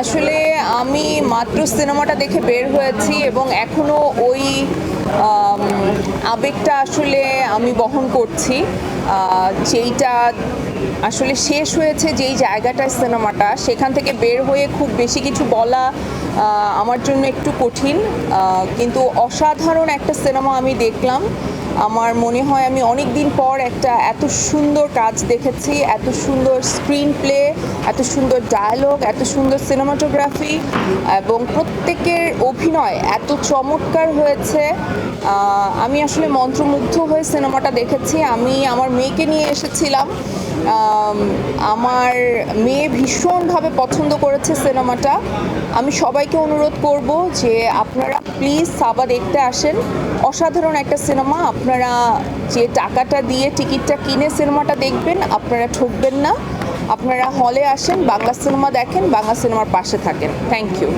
আসলে আমি মাত্র সিনেমাটা দেখে বের হয়েছি এবং এখনও ওই আবেগটা আসলে আমি বহন করছি। যেইটা আসলে শেষ হয়েছে যেই জায়গাটায় সিনেমাটা, সেখান থেকে বের হয়ে খুব বেশি কিছু বলা আমার জন্য একটু কঠিন। কিন্তু অসাধারণ একটা সিনেমা আমি দেখলাম। আমার মনে হয় আমি অনেক দিন পর একটা এত সুন্দর কাজ দেখেছি, এত সুন্দর স্ক্রিন প্লে এত সুন্দর ডায়ালগ এত সুন্দর সিনেমাটোগ্রাফি এবং প্রত্যেকের অভিনয় এত চমৎকার হয়েছে। আমি আসলে মন্ত্রমুগ্ধ হয়ে সিনেমাটা দেখেছি। আমি আমার মেয়েকে নিয়ে এসেছিলাম। আমার মেয়ে ভীষণভাবে পছন্দ করেছে সিনেমাটা আমি সবাইকে অনুরোধ করব যে আপনারা প্লিজ সাবা দেখতে আসেন। অসাধারণ একটা সিনেমা। আপনারা যে টাকাটা দিয়ে টিকিটটা কিনে সিনেমাটা দেখবেন, আপনারা ঠকবেন না। আপনারা হলে আসেন, বাংলা সিনেমা দেখেন, বাংলা সিনেমার পাশে থাকেন। Thank you